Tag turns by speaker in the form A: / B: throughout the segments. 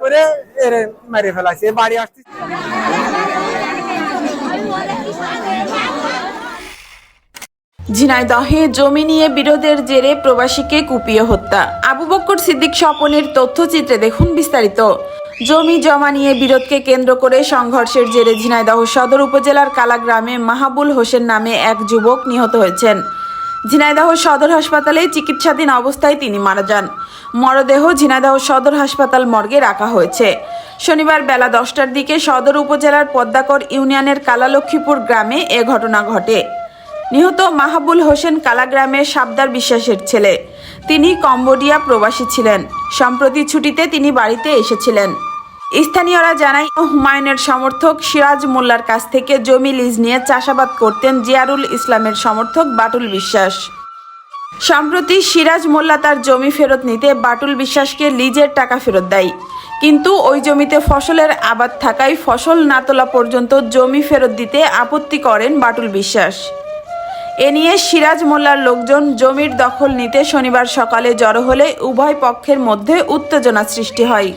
A: করে এর মেরে ফেলাইছে বাড়ি আসতে
B: ঝিনাইদহে জমি নিয়ে বিরোধের জেরে প্রবাসীকে কুপিয়ে হত্যা। আবু বক্কর সিদ্দিক স্বপনের তথ্যচিত্রে দেখুন বিস্তারিত। জমি জমা নিয়ে বিরোধকে কেন্দ্র করে সংঘর্ষের জেরে ঝিনাইদহ সদর উপজেলার কালাগ্রামে মাহাবুল হোসেন নামে এক যুবক নিহত হয়েছেন। ঝিনাইদহ সদর হাসপাতালে চিকিৎসাধীন অবস্থায় তিনি মারা যান। মরদেহ ঝিনাইদহ সদর হাসপাতাল মর্গে রাখা হয়েছে। শনিবার বেলা দশটার দিকে সদর উপজেলার পদ্মাকর ইউনিয়নের কালালক্ষ্মীপুর গ্রামে এ ঘটনা ঘটে। নিহত মাহাবুল হোসেন কালাগ্রামের সাবদার বিশ্বাসের ছেলে। তিনি কম্বোডিয়া প্রবাসী ছিলেন। সম্প্রতি ছুটিতে তিনি বাড়িতে এসেছিলেন। স্থানীয়রা জানায়, হুমায়ুনের সমর্থক সিরাজ মোল্লার কাছ থেকে জমি লিজ নিয়ে চাষাবাদ করতেন জিয়ারুল ইসলামের সমর্থক বাটুল বিশ্বাস। সম্প্রতি সিরাজ মোল্লা তার জমি ফেরত নিতে বাটুল বিশ্বাসকে লিজের টাকা ফেরত দেয়। কিন্তু ওই জমিতে ফসলের আবাদ থাকায় ফসল না তোলা পর্যন্ত জমি ফেরত দিতে আপত্তি করেন বাটুল বিশ্বাস। এ নিয়ে সিরাজ মোল্লার লোকজন জমির দখল নিতে শনিবার সকালে জড়ো হলে উভয় পক্ষের মধ্যে উত্তেজনা সৃষ্টি হয়।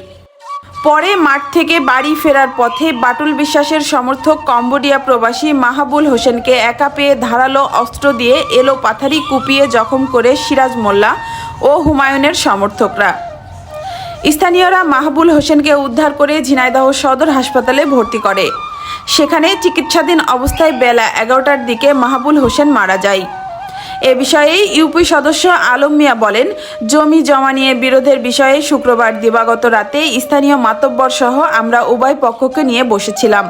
B: পরে মাঠ থেকে বাড়ি ফেরার পথে বাটুল বিশ্বাসের সমর্থক কম্বোডিয়া প্রবাসী মাহাবুল হোসেনকে একা পেয়ে ধারালো অস্ত্র দিয়ে এলো পাথারি কুপিয়ে জখম করে সিরাজ মোল্লা ও হুমায়ুনের সমর্থকরা। স্থানীয়রা মাহবুল হোসেনকে উদ্ধার করে ঝিনাইদহ সদর হাসপাতালে ভর্তি করে। সেখানে চিকিৎসাধীন অবস্থায় বেলা এগারোটার দিকে মাহবুল হোসেন মারা যায়। এ বিষয়ে ইউপি সদস্য আলম মিয়া বলেন, জমি জমা নিয়ে বিরোধের বিষয়ে শুক্রবার দিবাগত রাতে স্থানীয় মাতব্বর সহ আমরা উভয় পক্ষকে নিয়ে বসেছিলাম।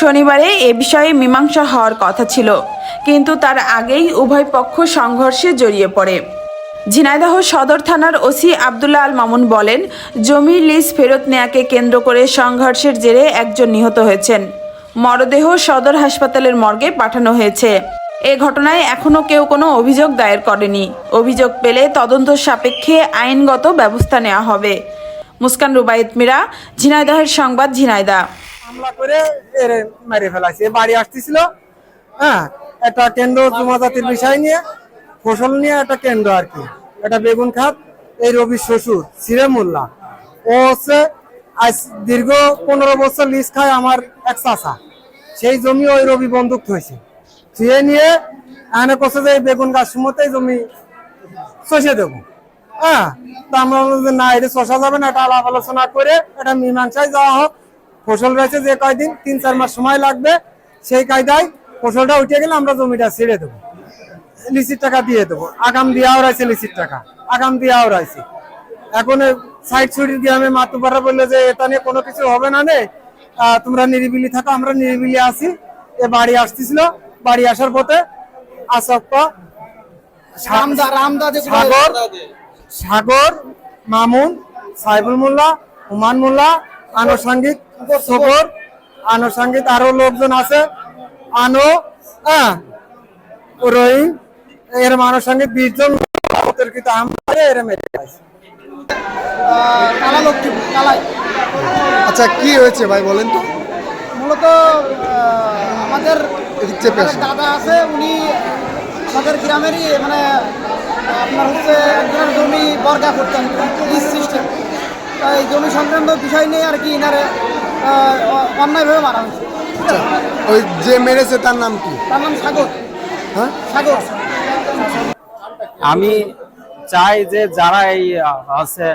B: শনিবারে এ বিষয়ে মীমাংসা হওয়ার কথা ছিল, কিন্তু তার আগেই উভয় পক্ষ সংঘর্ষে জড়িয়ে পড়ে। ঝিনাইদহ সদর থানার ওসি আবদুল্লাহ আল মামুন বলেন জমি লিজ ফেরত নেয়াকে কেন্দ্র করে সংঘর্ষের জেরে একজন নিহত হয়েছেন। মরদেহ সদর হাসপাতালের মর্গে পাঠানো হয়েছে। এ ঘটনায় এখনও কেউ কোনো অভিযোগ দায়ের করেনি। অভিযোগ পেলে তদন্ত সাপেক্ষে আইনগত ব্যবস্থা নেওয়া হবে। মুস্কান রুবায়েত মিরা, ঝিনাইদহের সংবাদ ঝিনাইদা।
A: হামলা করে মেরে ফেলাইছে। বাড়ি আসতেছিল হ্যাঁ একটা কেন্দ্র জমা জাতির বিষয় নিয়ে, ফসল নিয়ে একটা কেন্দ্র আর কি। একটা বেগুন খাত, এই রবি শ্বশুর সিরে মোল্লা ও হচ্ছে আজ দীর্ঘ পনেরো বছর লিজ খায় আমার এক চাষা সেই জমি ওই রবি বন্দুক হয়েছে থুয়ে নিয়ে এনে করছে যে বেগুন গাছ সময়তে জমি চষে দেবো। হ্যাঁ তা আমরা যে না এটা চষা যাবে না এটা আলাপ আলোচনা করে এটা মীমাংসায় যাওয়া হোক। ফসল রয়েছে যে কয়দিন তিন চার মাস সময় লাগবে সেই কায়দায় ফসলটা উঠে গেলে আমরা জমিটা ছেড়ে দেবো। লিচির টাকা দিয়ে দেবো। আগাম দেওয়াও রয়েছে লিচির টাকা। আগাম দেওয়াও রয়েছে। এখন সাইড ছুটির গ্রামে মাতুপাড়া বলল যে এটা নিয়ে কোনো কিছু হবে না আহ, তোমরা নিরিবিলি থাকো আমরা নিরিবিলি আসি এ বাড়ি আসতেছিল। বাড়ি আসার পথে আসক্কা সাগর সাগর মামুন সাইবুল মোল্লা হুমান মোল্লা আনুষঙ্গিক সফর আনুষঙ্গিক আরও লোকজন আছে। আনো হ্যাঁ রহিম এর আনুষঙ্গিক বিশ জন অতর্কিত এর
C: আচ্ছা কি হয়েছে ভাই বলেন তো?
D: মূলত আমাদের
C: চেপে আসুন।
D: দাদা আছে উনি আমাদের গ্রামেরই মানে আপনার হচ্ছে একজনের জমি বর্গা করতেন লিজ সিস্টেম এই জমি সংক্রান্ত বিষয় নিয়ে আর কি ইনারে অন্যায়ভাবে মারা হয়েছে।
C: আচ্ছা, ওই যে মেরেছে তার নাম কি?
D: তার নাম সাগর।
C: হ্যাঁ?
D: সাগর।
E: আমি চাই যে যারা এই হচ্ছে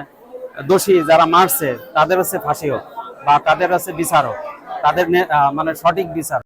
E: দোষী যারা মারছে তাদের হচ্ছে ফাঁসি হোক বা তাদের হচ্ছে বিচার হোক। তাদের নে- মানে সঠিক বিচার।